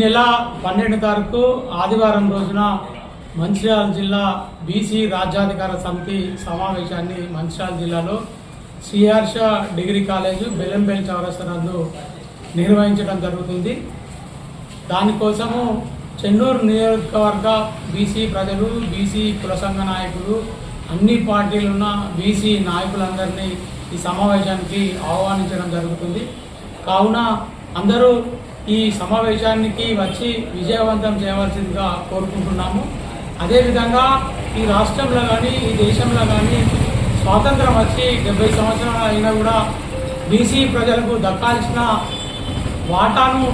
నెల పన్నెండు తారీఖు ఆదివారం రోజున మంచిర్యాల జిల్లా బీసీ రాజ్యాధికార సమితి సమావేశాన్ని మంచిర్యాల జిల్లాలో సిఆర్ష డిగ్రీ కాలేజు బెల్లంబెల్ చౌరస్తా నందు నిర్వహించడం జరుగుతుంది. దానికోసము చెన్నూరు నియోజకవర్గ బీసీ ప్రజలు బీసీ కులసంఘ నాయకులు అన్ని పార్టీలు ఉన్న బీసీ నాయకులందరినీ ఈ సమావేశానికి ఆహ్వానించడం జరుగుతుంది. కావున అందరూ ఈ సమావేశానికి వచ్చి విజయవంతం చేయవలసిందిగా కోరుకుంటున్నాము. అదేవిధంగా ఈ రాష్ట్రంలో కానీ ఈ దేశంలో కానీ స్వాతంత్రం వచ్చి డెబ్బై సంవత్సరాలు అయినా కూడా బీసీ ప్రజలకు దక్కాల్సిన వాటాను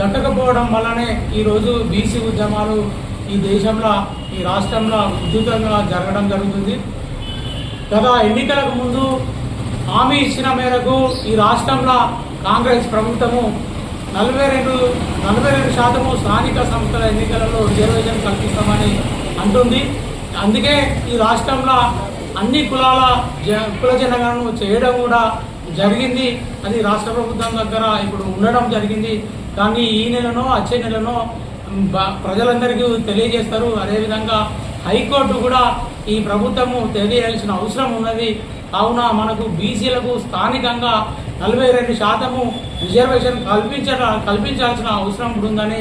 దక్కకపోవడం వల్లనే ఈరోజు బీసీ ఉద్యమాలు ఈ దేశంలో ఈ రాష్ట్రంలో ఉధృతంగా జరగడం జరుగుతుంది. గత ఎన్నికలకు ముందు హామీ ఇచ్చిన మేరకు ఈ రాష్ట్రంలో కాంగ్రెస్ ప్రభుత్వము నలభై రెండు నలభై రెండు శాతము స్థానిక సంస్థల ఎన్నికలలో రిజర్వేషన్ కల్పిస్తామని అంటుంది. అందుకే ఈ రాష్ట్రంలో అన్ని కులాల జ కుల జనగణను చేయడం కూడా జరిగింది. అది రాష్ట్ర ప్రభుత్వం దగ్గర ఇప్పుడు ఉండడం జరిగింది. కానీ ఈ నెలనో వచ్చే నెలనో బ- ప్రజలందరికీ తెలియజేస్తారు. అదేవిధంగా హైకోర్టు కూడా ఈ ప్రభుత్వము తెలియాల్సిన అవసరం ఉన్నది. కావున మనకు బీసీలకు స్థానికంగా నలభై రెండు శాతము రిజర్వేషన్ కల్పించ కల్పించాల్సిన అవసరం ఉందని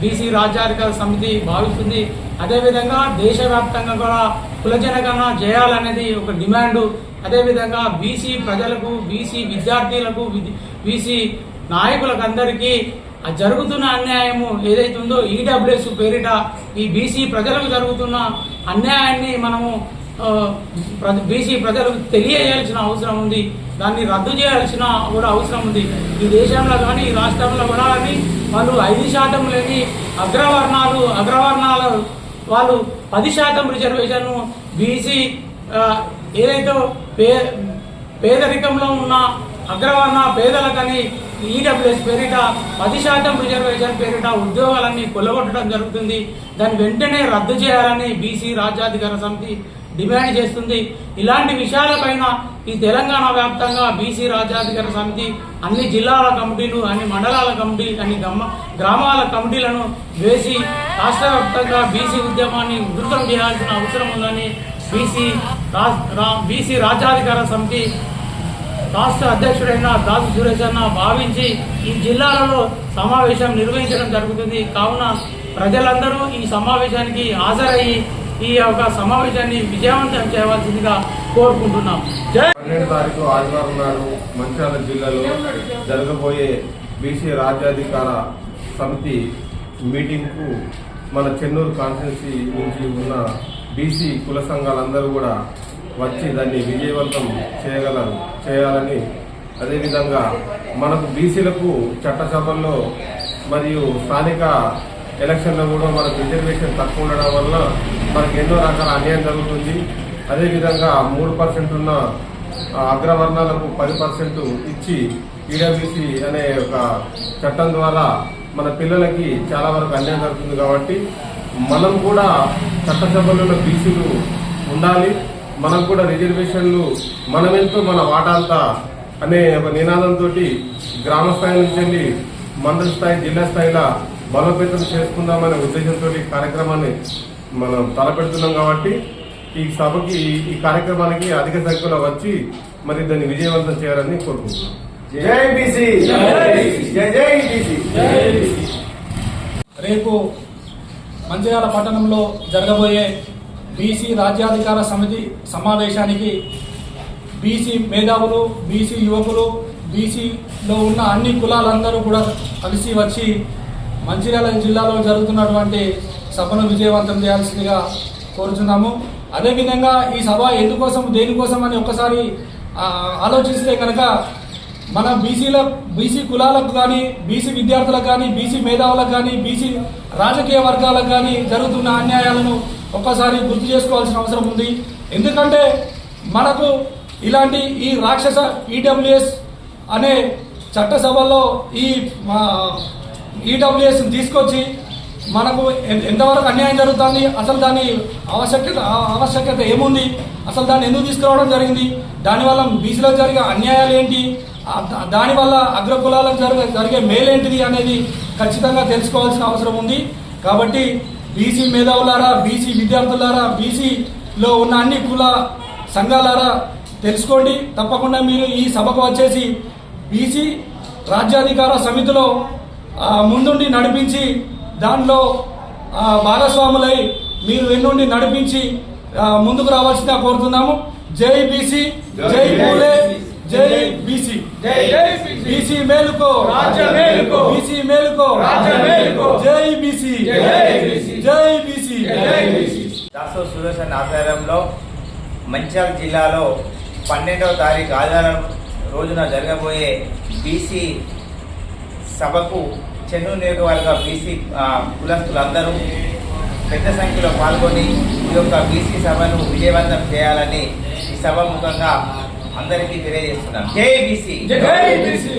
బీసీ రాజ్యాధికార సమితి భావిస్తుంది. అదేవిధంగా దేశవ్యాప్తంగా కూడా కులజనగణన చేయాలనేది ఒక డిమాండు. అదేవిధంగా బీసీ ప్రజలకు బీసీ విద్యార్థులకు బీసీ నాయకులకు అందరికీ ఆ జరుగుతున్న అన్యాయము ఏదైతుందో ఉందో ఈడబ్ల్యూఎస్ పేరిట ఈ బీసీ ప్రజలకు జరుగుతున్న అన్యాయాన్ని మనము బీసీ ప్రజలకు తెలియజేయాల్సిన అవసరం ఉంది. దాన్ని రద్దు చేయాల్సిన కూడా అవసరం ఉంది. ఈ దేశంలో కానీ ఈ రాష్ట్రంలో కూడా కానీ వాళ్ళు ఐదు శాతం లేని అగ్రవర్ణాలు అగ్రవర్ణాల వాళ్ళు పది శాతం రిజర్వేషన్ బీసీ ఏదైతే పే పేదరికంలో ఉన్న అగ్రవర్ణ పేదలకని ఈడబ్ల్యూఎస్ పేరిట పది శాతం రిజర్వేషన్ పేరిట ఉద్యోగాలన్నీ కొలగొట్టడం జరుగుతుంది. దాన్ని వెంటనే రద్దు చేయాలని బీసీ రాజ్యాధికార సమితి డిమాండ్ చేస్తుంది. ఇలాంటి విషయాలపైన ఈ తెలంగాణ వ్యాప్తంగా బీసీ రాజ్యాధికార సమితి అన్ని జిల్లాల కమిటీలు అన్ని మండలాల కమిటీ అన్ని గమ్మ గ్రామాల కమిటీలను వేసి రాష్ట్ర వ్యాప్తంగా బీసీ ఉద్యమాన్ని ఉధృతం చేయాల్సిన అవసరం ఉందని బీసీ బీసీ రాజ్యాధికార సమితి రాష్ట్ర అధ్యక్షుడైన దాసు సురేష్ అన్న భావించి ఈ జిల్లాలలో సమావేశం నిర్వహించడం జరుగుతుంది. కావున ప్రజలందరూ ఈ సమావేశానికి హాజరయ్యి ఈ యొక్క సమావేశాన్ని విజయవంతం చేయవలసిందిగా కోరుకుంటున్నాం. పన్నెండు తారీఖు ఆదివారం నాడు మంచాల జిల్లాలో జరగబోయే బీసీ రాజ్యాధికార సమితి మీటింగ్కు మన చెన్నూరు కాన్స్టిట్యున్సీ నుంచి ఉన్న బీసీ కుల సంఘాలందరూ కూడా వచ్చి దాన్ని విజయవంతం చేయగలరు చేయాలని అదేవిధంగా మనకు బీసీలకు చట్టసభల్లో మరియు స్థానిక ఎలక్షన్లో కూడా మనకు రిజర్వేషన్ తక్కువ ఉండడం వల్ల మనకు ఎన్నో రకాల అన్యాయం జరుగుతుంది. అదేవిధంగా మూడు పర్సెంట్ ఉన్న అగ్రవర్ణాలకు పది పర్సెంట్ ఇచ్చి ఈడబ్ల్యూసి అనే ఒక చట్టం ద్వారా మన పిల్లలకి చాలా వరకు అన్యాయం జరుగుతుంది కాబట్టి మనం కూడా చట్టసభలలో బీసీలు ఉండాలి. మనకు కూడా రిజర్వేషన్లు మనమెంతో మన వాటాంతా అనే ఒక నినాదంతో గ్రామ స్థాయి నుంచి వెళ్ళి మండల స్థాయి జిల్లా స్థాయిలో బలోపేతం చేసుకుందామనే ఉద్దేశంతో కార్యక్రమాన్ని మనం తలపెడుతున్నాం కాబట్టి ఈ సభకి ఈ- కార్యక్రమానికి అధిక సంఖ్యలో వచ్చి మరి దాన్ని విజయవంతం చేయాలని కోరుకుంటున్నాం. జై బీసీ! జై జై బీసీ! రేపు మంచిర్యాల పట్టణంలో జరగబోయే బీసీ రాజ్యాధికార సమితి సమావేశానికి బీసీ మేధావులు బీసీ యువకులు బీసీలో ఉన్న అన్ని కులాలందరూ కూడా కలిసి వచ్చి మంచిర్యాల జిల్లాలో జరుగుతున్నటువంటి సభను విజయవంతం చేయాల్సిందిగా కోరుచున్నాము. అదేవిధంగా ఈ సభ ఎందుకోసం దేనికోసం అని ఒక్కసారి ఆలోచిస్తే కనుక మన బీసీల బీసీ కులాలకు కానీ బీసీ విద్యార్థులకు కానీ బీసీ మేధావులకు కానీ బీసీ రాజకీయ వర్గాలకు కానీ జరుగుతున్న అన్యాయాలను ఒక్కసారి గుర్తు చేసుకోవాల్సిన అవసరం ఉంది. ఎందుకంటే మనకు ఇలాంటి ఈ రాక్షస ఈడబ్ల్యూఎస్ అనే చట్టసభల్లో ఈ ఈడబ్ల్యూఎస్ తీసుకొచ్చి మనకు ఎంతవరకు అన్యాయం జరుగుతుంది అసలు దాని ఆవశ్యకత ఆవశ్యకత ఏముంది అసలు దాన్ని ఎందుకు తీసుకురావడం జరిగింది దానివల్ల బీసీలకు జరిగే అన్యాయాలు ఏంటి దానివల్ల అగ్రకులాలకు జరగ జరిగే మేలేంటిది అనేది ఖచ్చితంగా తెలుసుకోవాల్సిన అవసరం ఉంది. కాబట్టి బీసీ మేధావులారా బీసీ విద్యార్థులారా బీసీలో ఉన్న అన్ని కుల సంఘాలారా తెలుసుకోండి. తప్పకుండా మీరు ఈ సభకు వచ్చేసి బీసీ రాజ్యాధికార సమితిలో ముందుండి నడిపించి దానిలో ఆ, భాగస్వాములై మీరు ఎన్నుండి నడిపించి ముందుకు రావాల్సిందిగా కోరుతున్నాము జై బీసీ జై పూలే జై బీసీ జై జై బీసీ. బీసీ మేలుకో రాజ్య మేలుకో. బీసీ మేలుకో రాజ్య మేలుకో. జై బీసీ జై బీసీ. జై బీసీ జై బీసీ. దాసో సుదర్శన్ ఆధ్వర్యంలో మంచిర్యాల జిల్లాలో పన్నెండవ తారీఖు ఆదివారం రోజున జరగబోయే బీసీ సభకు చెన్నూరు నియోజకవర్గ బీసీ కులస్తులు కులస్తులందరూ పెద్ద సంఖ్యలో పాల్గొని ఈ యొక్క బీసీ సభను విజయవంతం చేయాలని ఈ సభ ముఖంగా అందరికీ తెలియజేస్తున్నాం. జై జై బీసీ!